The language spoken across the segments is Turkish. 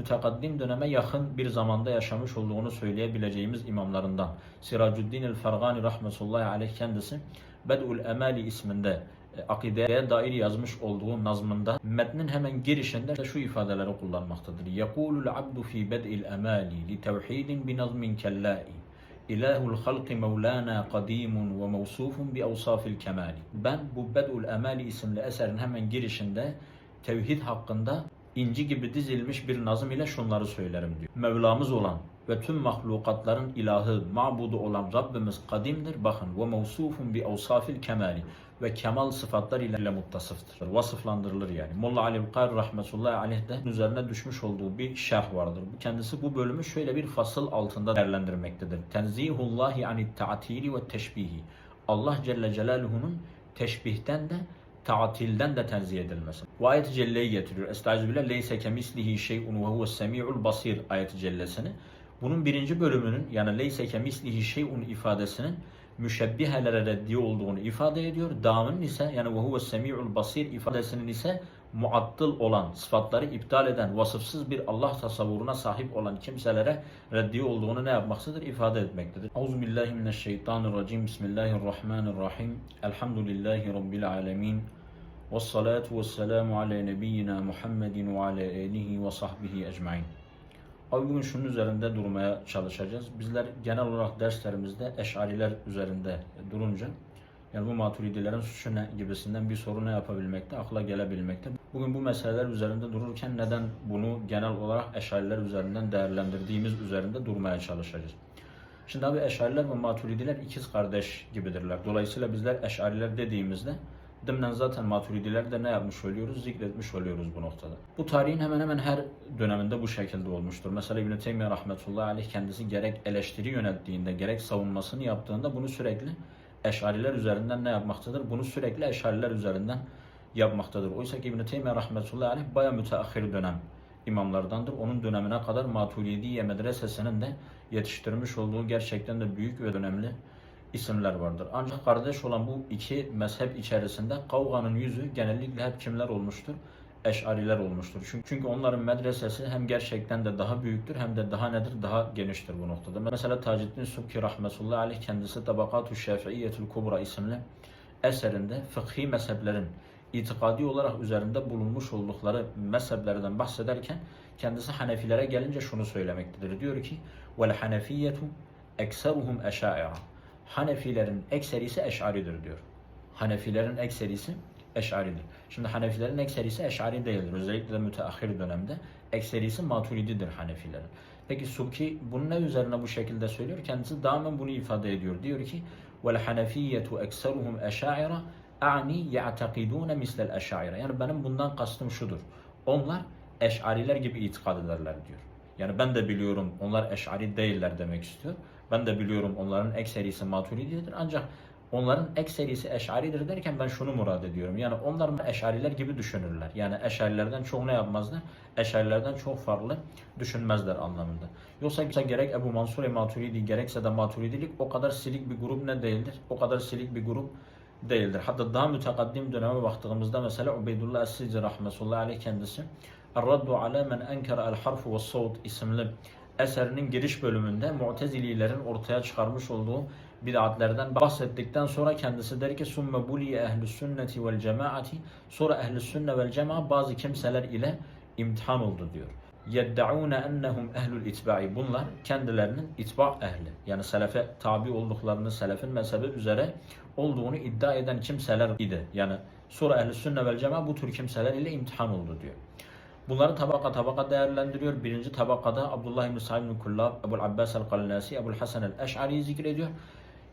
mütekaddim döneme yakın bir zamanda yaşamış olduğunu söyleyebileceğimiz imamlarından. Siracuddin el-Fergani rahmetullahi aleyh kendisi Bed'ul Emali isminde e, akideye dair yazmış olduğu nazmında metnin hemen girişinde de şu ifadeleri kullanmaktadır. Yekulul abdu fi bed'il emali li tevhidin bi nazmin kellai. İlahul halqi mevlana kadimun ve mevsufun bi evsafil kemali. Ben bu Bed'ul Emali isimli eserin hemen girişinde tevhid hakkında inci gibi dizilmiş bir nazım ile şunları söylerim diyor. Mevlamız olan ve tüm mahlukatların ilahı, mabudu olan Rabbimiz kadimdir. Bakın ve mevsufun bi evsafil kemali ve kemal sıfatlar ile muttasıftır. Vasıflandırılır yani. Molla Ali Kar rahmetullahi aleyh de üzerine düşmüş olduğu bir şerh vardır. Kendisi bu bölümü şöyle bir fasıl altında değerlendirmektedir. Tenzihullahi anit ta'tili ve teşbihi. Allah Celle Celaluhu'nun teşbihten de tatilden de tenzih edilmesi. Bu ayet-i celleyi getiriyor. Estağfirullah leyse kemislihi şey'un ve huves semi'ul basir ayet-i cellesini. Bunun birinci bölümünün yani leyse kemislihi şey'un ifadesinin müşebbihelere reddi olduğunu ifade ediyor. Devamının ise yani ve huves semi'ul basir ifadesinin ise muattıl olan, sıfatları iptal eden, vasıfsız bir Allah tasavvuruna sahip olan kimselere reddi olduğunu ne yapmaktadır? ifade etmektedir. Euzubillahimineşşeytanirracim. Bismillahirrahmanirrahim. Elhamdülillahi Rabbil alemin. Vessalatu vesselamu ala nebiyyina Muhammedin ve alihi ve sahbihi ecmain. Abi bugün şunun üzerinde durmaya çalışacağız. Bizler genel olarak derslerimizde eşariler üzerinde durunca yani bu maturidilerin suçu ne gibisinden bir soru ne yapabilmekte, akla gelebilmekte. Bugün bu meseleler üzerinde dururken neden bunu genel olarak eşariler üzerinden değerlendirdiğimiz üzerinde durmaya çalışacağız. Şimdi abi eşariler ve maturidiler ikiz kardeş gibidirler. Dolayısıyla bizler eşariler dediğimizde Dimnen zaten maturidiler de ne yapmış oluyoruz? Zikretmiş oluyoruz bu noktada. Bu tarihin hemen hemen her döneminde bu şekilde olmuştur. Mesela İbn-i Teymiye rahmetullahi aleyh kendisi gerek eleştiri yönettiğinde gerek savunmasını yaptığında bunu sürekli eşariler üzerinden ne yapmaktadır? Bunu sürekli eşariler üzerinden yapmaktadır. Oysa ki İbn-i Teymiye rahmetullahi aleyh baya müteahhir dönem imamlardandır. Onun dönemine kadar Maturidiye medresesinin de yetiştirmiş olduğu gerçekten de büyük ve önemli isimler vardır. Ancak kardeş olan bu iki mezhep içerisinde kavganın yüzü genellikle hep kimler olmuştur? Eş'ariler olmuştur. Çünkü, çünkü onların medresesi hem gerçekten de daha büyüktür hem de daha nedir? Daha geniştir bu noktada. Mesela Taceddin Subki rahmetullahi aleyh kendisi Tabakatu Şafiiyetul Kubra isimli eserinde fıkhi mezheplerin itikadi olarak üzerinde bulunmuş oldukları mezheplerden bahsederken kendisi Hanefilere gelince şunu söylemektedir. Diyor ki vel hanefiyetu ekseruhum eşaira. Hanefilerin ekserisi eşaridir diyor. Hanefilerin ekserisi eşaridir. Şimdi Hanefilerin ekserisi eşari değildir. Özellikle de müteahhir dönemde ekserisi maturididir Hanefilerin. Peki Subki bunu ne üzerine bu şekilde söylüyor? Kendisi daima bunu ifade ediyor. Diyor ki hanefiyetu ekseruhum eşaira a'ni ya'takidune mislel eşaira. Yani benim bundan kastım şudur. Onlar eşariler gibi itikad ederler diyor. Yani ben de biliyorum onlar eşari değiller demek istiyor. Ben de biliyorum onların ekserisi maturididir. Ancak onların ekserisi eşaridir derken ben şunu murad ediyorum. Yani onlar eşariler gibi düşünürler. Yani eşarilerden çok ne yapmazlar? Eşarilerden çok farklı düşünmezler anlamında. Yoksa gerek Ebu Mansur Maturidi gerekse de Maturidilik o kadar silik bir grup ne değildir? O kadar silik bir grup değildir. Hatta daha mütekaddim döneme baktığımızda mesela Ubeydullah Es-Sicri rahmetullahi aleyh kendisi Er-Raddu ala men enkara el-harfu ve savut isimli eserinin giriş bölümünde Mu'tezililerin ortaya çıkarmış olduğu bid'atlerden bahsettikten sonra kendisi der ki summe buliye ehlü sünneti vel cemaati sonra ehlü sünne vel cema bazı kimseler ile imtihan oldu diyor. Yeddaune ennehum ehlül itba'i. Bunlar kendilerinin itba ehli. Yani selefe tabi olduklarını, selefin mezhebi üzere olduğunu iddia eden kimseler idi. Yani sonra ehl sünne vel cema bu tür kimseler ile imtihan oldu diyor. Bunları tabaka tabaka değerlendiriyor. Birinci tabakada Abdullah ibn Sa'id ibn Kullab, Ebu'l Abbas el-Kalnasi, Ebu'l Hasan el-Eş'ari'yi zikrediyor.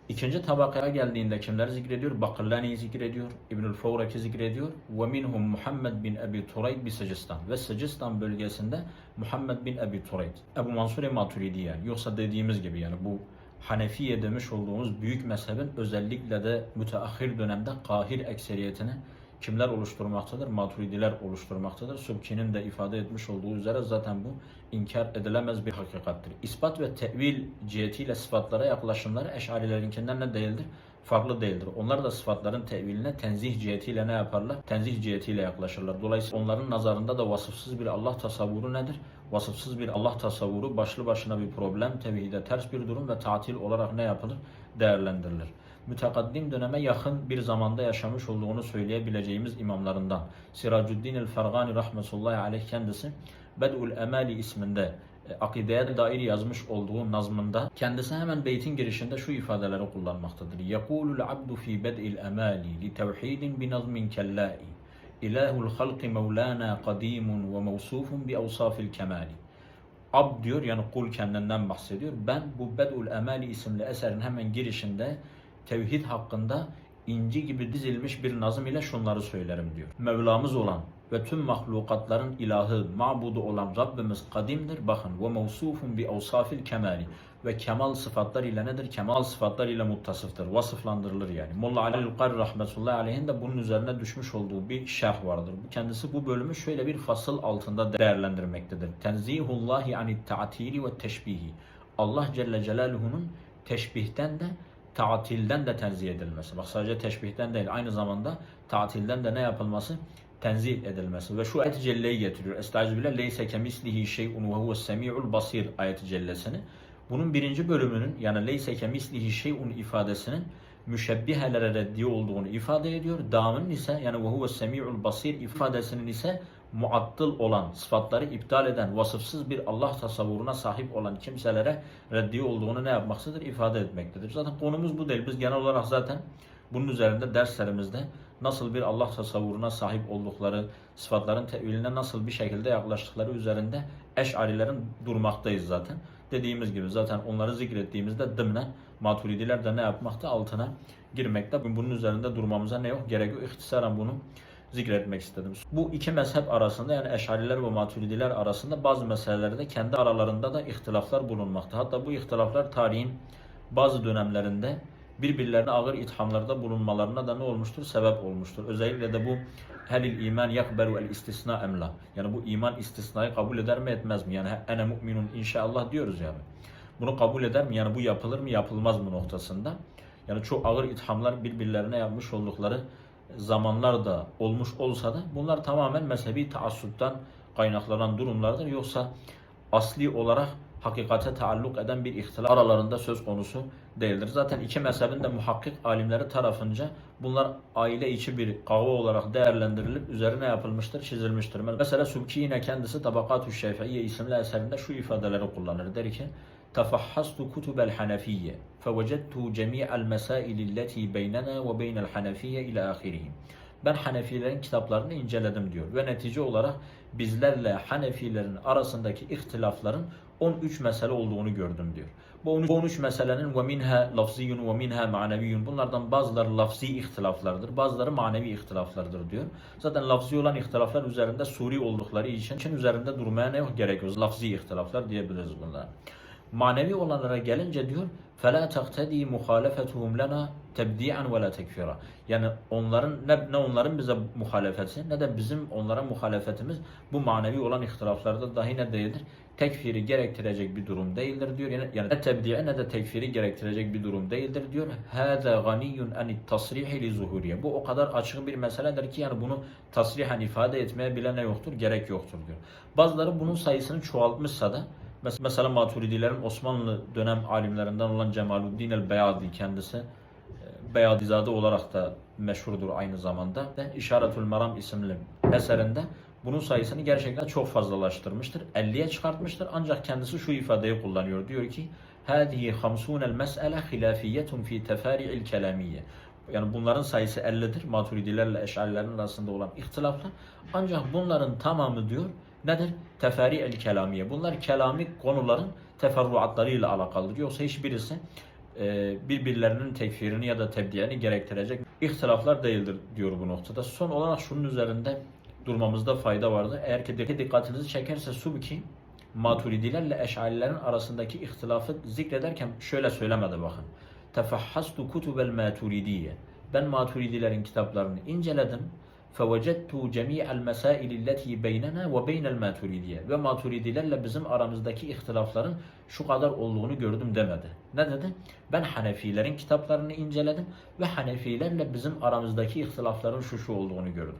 İkinci tabakaya geldiğinde kimler zikrediyor? Bakırlani'yi zikrediyor, İbnül Fawrak'i zikrediyor. Ve minhum Muhammed bin Ebi Turayd bi Sıcistan. Ve Sıcistan bölgesinde Muhammed bin Ebi Turayd. Ebu Mansur Maturidi yani. Yoksa dediğimiz gibi yani bu Hanefiye demiş olduğumuz büyük mezhebin özellikle de müteahhir dönemde kahir ekseriyetini kimler oluşturmaktadır? Maturidiler oluşturmaktadır. Subki'nin de ifade etmiş olduğu üzere zaten bu inkar edilemez bir hakikattir. İspat ve tevil cihetiyle sıfatlara yaklaşımları eşarilerinkinden ne değildir? farklı değildir. Onlar da sıfatların teviline tenzih cihetiyle ne yaparlar? Tenzih cihetiyle yaklaşırlar. Dolayısıyla onların nazarında da vasıfsız bir Allah tasavvuru nedir? Vasıfsız bir Allah tasavvuru başlı başına bir problem, tevhide ters bir durum ve tatil olarak ne yapılır? Değerlendirilir. Mütekaddim döneme yakın bir zamanda yaşamış olduğunu söyleyebileceğimiz imamlarından Siracuddin el-Fergani rahmetullahi aleyh kendisi Bed'ul Emali isminde e, akideye dair yazmış olduğu nazmında kendisi hemen beytin girişinde şu ifadeleri kullanmaktadır. Emali li tevhidin bi nazmin kellai. İlahul halqi mevlana kadimun ve mevsufun bi evsafil kemali. Abd diyor yani kul kendinden bahsediyor. Ben bu Bed'ul Emali isimli eserin hemen girişinde tevhid hakkında inci gibi dizilmiş bir nazım ile şunları söylerim diyor. Mevlamız olan ve tüm mahlukatların ilahı, mabudu olan Rabbimiz kadimdir. Bakın ve mevsufun bi evsafil kemali ve kemal sıfatlar ile nedir? Kemal sıfatlar ile muttasıftır. Vasıflandırılır yani. Molla Ali Lukari rahmetullahi aleyhin de bunun üzerine düşmüş olduğu bir şerh vardır. Kendisi bu bölümü şöyle bir fasıl altında değerlendirmektedir. Tenzihullahi anit ta'tili ve teşbihi. Allah Celle Celaluhu'nun teşbihten de tatilden de tenzih edilmesi. Bak sadece teşbihten değil aynı zamanda tatilden de ne yapılması? Tenzih edilmesi. Ve şu ayet-i celleyi getiriyor. Estağfirullah. Leyse kemislihi şey'un ve huves semi'ul basir ayet-i cellesini. Bunun birinci bölümünün yani leyse kemislihi şey'un ifadesinin müşebbihelere reddi olduğunu ifade ediyor. Devamının ise yani ve huves semi'ul basir ifadesinin ise muattıl olan, sıfatları iptal eden, vasıfsız bir Allah tasavvuruna sahip olan kimselere reddi olduğunu ne yapmaktadır? ifade etmektedir. Zaten konumuz bu değil. Biz genel olarak zaten bunun üzerinde derslerimizde nasıl bir Allah tasavvuruna sahip oldukları, sıfatların teviline nasıl bir şekilde yaklaştıkları üzerinde eşarilerin durmaktayız zaten. Dediğimiz gibi zaten onları zikrettiğimizde dımnen maturidiler de ne yapmakta? Altına girmekte. Bunun üzerinde durmamıza ne yok? Gerek yok. İhtisaran bunu zikretmek istedim. Bu iki mezhep arasında yani Eşariler ve Maturidiler arasında bazı meselelerde kendi aralarında da ihtilaflar bulunmakta. Hatta bu ihtilaflar tarihin bazı dönemlerinde birbirlerine ağır ithamlarda bulunmalarına da ne olmuştur? Sebep olmuştur. Özellikle de bu helil iman yakberu el istisna emla. Yani bu iman istisnayı kabul eder mi etmez mi? Yani ene mu'minun inşallah diyoruz yani. Bunu kabul eder mi? Yani bu yapılır mı yapılmaz mı noktasında. Yani çok ağır ithamlar birbirlerine yapmış oldukları zamanlar da olmuş olsa da bunlar tamamen mezhebi taassuptan kaynaklanan durumlardır. Yoksa asli olarak hakikate taalluk eden bir ihtilaf aralarında söz konusu değildir. Zaten iki mezhebin de muhakkik alimleri tarafınca bunlar aile içi bir kavga olarak değerlendirilip üzerine yapılmıştır, çizilmiştir. Mesela Subki yine kendisi Tabakatü Şefiiye isimli eserinde şu ifadeleri kullanır. Der ki تفحصت كتب الحنفية فوجدت جميع المسائل التي بيننا وبين الحنفية إلى آخره. Ben Hanefilerin kitaplarını inceledim diyor ve netice olarak bizlerle Hanefilerin arasındaki ihtilafların 13 mesele olduğunu gördüm diyor. Bu 13 meselenin ve minha lafziyun ve minha maneviyun bunlardan bazıları lafzi ihtilaflardır, bazıları manevi ihtilaflardır diyor. Zaten lafzi olan ihtilaflar üzerinde suri oldukları için, için üzerinde durmaya ne yok gerek yok. Lafzi ihtilaflar diyebiliriz bunlara. Manevi olanlara gelince diyor فَلَا تَقْتَدِي مُخَالَفَتُهُمْ لَنَا تَبْدِيعًا وَلَا تَكْفِرًا Yani onların ne, ne onların bize muhalefeti ne de bizim onlara muhalefetimiz bu manevi olan ihtilaflarda dahi ne değildir? Tekfiri gerektirecek bir durum değildir diyor. Yani, yani ne tebdiye ne de tekfiri gerektirecek bir durum değildir diyor. هَذَا غَنِيٌّ اَنِ التَّصْرِحِ لِزُهُورِيَ Bu o kadar açık bir meseledir ki yani bunu tasrihen ifade etmeye bile ne yoktur? Gerek yoktur diyor. Bazıları bunun sayısını çoğaltmışsa da Mesela Maturidilerin Osmanlı dönem alimlerinden olan Cemaluddin el-Beyadi kendisi e, Beyadizade olarak da meşhurdur aynı zamanda. Ve İşaretül Meram isimli eserinde bunun sayısını gerçekten çok fazlalaştırmıştır. 50'ye çıkartmıştır. Ancak kendisi şu ifadeyi kullanıyor. Diyor ki هذه خمسون المسألة خلافية في تفارع الكلامية yani bunların sayısı 50'dir. Maturidilerle Eşarilerin arasında olan ihtilaflar. Ancak bunların tamamı diyor nedir? Teferi el kelamiye. Bunlar kelami konuların teferruatlarıyla alakalıdır. Yoksa hiçbirisi e, birbirlerinin tekfirini ya da tebdiyeni gerektirecek ihtilaflar değildir diyor bu noktada. Son olarak şunun üzerinde durmamızda fayda vardır. Eğer ki dikkatinizi çekerse Subki Maturidilerle Eş'arilerin arasındaki ihtilafı zikrederken şöyle söylemedi bakın. Tefahhastu kutubel maturidiye. Ben Maturidilerin kitaplarını inceledim. فَوَجَدْتُ جَمِيعَ الْمَسَائِلِ الَّتِي بَيْنَنَا وَبَيْنَ الْمَاتُرِيدِيَ Ve maturidilerle bizim aramızdaki ihtilafların şu kadar olduğunu gördüm demedi. Ne dedi? Ben Hanefilerin kitaplarını inceledim ve Hanefilerle bizim aramızdaki ihtilafların şu şu olduğunu gördüm.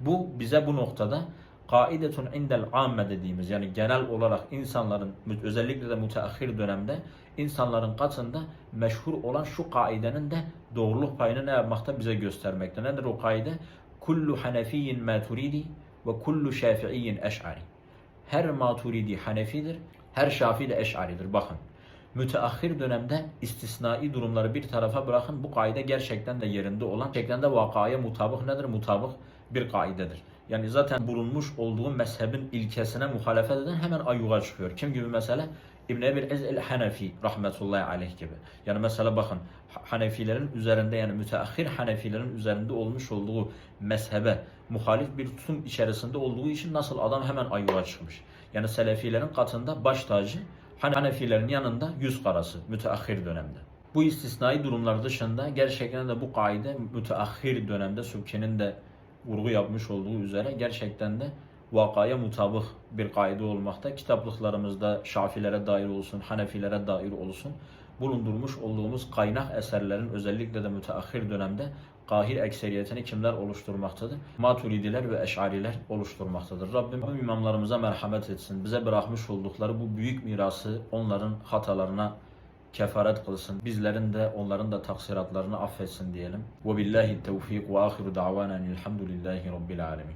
Bu bize bu noktada kaidetun indel amme dediğimiz yani genel olarak insanların özellikle de müteahhir dönemde insanların katında meşhur olan şu kaidenin de doğruluk payını ne yapmakta bize göstermekte. Nedir o kaide? Kullu hanefiyin maturidi ve kullu şafiiyin eş'ari. Her maturidi hanefidir, her şafi de eş'aridir. Bakın müteahhir dönemde istisnai durumları bir tarafa bırakın bu kaide gerçekten de yerinde olan şeklinde vakaya mutabık nedir? Mutabık bir kaidedir. Yani zaten bulunmuş olduğu mezhebin ilkesine muhalefet eden hemen ayyuğa çıkıyor. Kim gibi mesela? İbn Ebil Ez Hanefi rahmetullahi aleyh gibi. Yani mesela bakın Hanefilerin üzerinde yani müteahhir Hanefilerin üzerinde olmuş olduğu mezhebe muhalif bir tutum içerisinde olduğu için nasıl adam hemen ayyuğa çıkmış. Yani Selefilerin katında baş tacı Hanefilerin yanında yüz karası müteahhir dönemde. Bu istisnai durumlar dışında gerçekten de bu kaide müteahhir dönemde Sübki'nin de vurgu yapmış olduğu üzere gerçekten de vakaya mutabık bir kaide olmakta. Kitaplıklarımızda Şafilere dair olsun, Hanefilere dair olsun bulundurmuş olduğumuz kaynak eserlerin özellikle de müteahhir dönemde kahir ekseriyetini kimler oluşturmaktadır? Maturidiler ve eşariler oluşturmaktadır. Rabbim bu imamlarımıza merhamet etsin. Bize bırakmış oldukları bu büyük mirası onların hatalarına kefaret kılsın. Bizlerin de onların da taksiratlarını affetsin diyelim. Ve billahi tevfik ve ahiru da'vanen elhamdülillahi rabbil alemin.